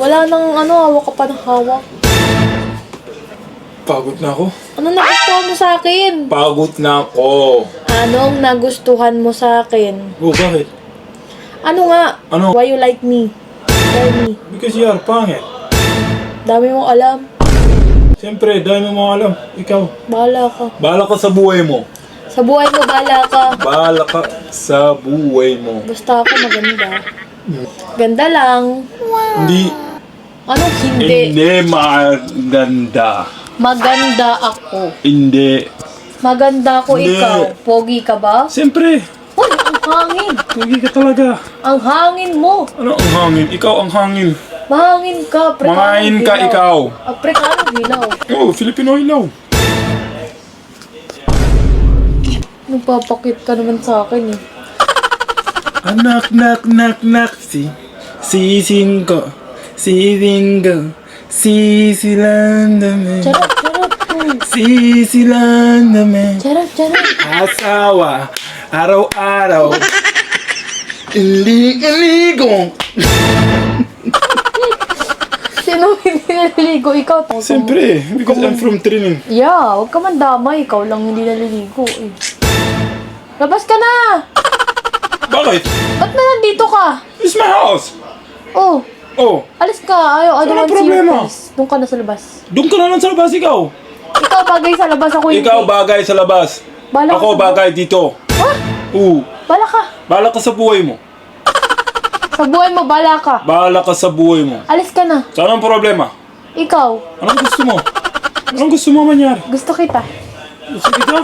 Wala nang ano, hawak ka pa ng hawak. Pagod na ako. Ano nagustuhan mo sa akin? Pagod na ako. Anong nagustuhan mo sa akin? Oh, bakit? Ano nga? Ano? Why you like me? Tell me. Because you are pangit. Dami mong alam. Siyempre, dahil mo mga alam. Ikaw. Bahala ka. Bahala ka sa buhay mo. Sa buhay mo, bahala ka. Bahala ka sa buhay mo. Basta ako maganda. Ganda lang. Hindi. Anong hindi? Hindi maganda. Maganda ako. Hindi. Maganda ako Hindi. ikaw. Pogi ka ba? Siyempre. Uy, ang hangin. Hindi ka talaga. Ang hangin mo. Ano ang hangin? Ikaw ang hangin. Mahangin ka. Afrikanong Mangain ka hilaw. ikaw. Afrikanong hilaw. Oh, Filipino ilaw. Nagpapakit ka naman sa akin eh. Anak, nak, nak, nak, si, sising ko, sising ko, sisilandame, Charot, charot. Sisilandame, Charot, charot. asawa, araw-araw, hindi iligo. Sino hindi naliligo? Ikaw. Toto. Siyempre, because I'm from Trinidad. Yeah, huwag ka man damay. Ikaw lang hindi naliligo eh. Labas ka na! Bakit? Ba't na nandito ka? It's my house. Oh, Oh, alis ka. Ayaw, I don't want to see you problema? please. Doon ka na sa labas. doon ka na lang sa labas, ikaw. Ikaw bagay sa labas, ako hindi. Ikaw bagay sa labas. Bala ka Ako sa bu- bagay dito. Ha? Oo. Bala ka. Bahala ka sa buhay mo. Sa buhay mo, bala ka. Bahala ka sa buhay mo. Alis ka na. So, anong problema? Ikaw, Anong gusto mo? Anong gusto mo mangyari? gusto kita. Gusto kita?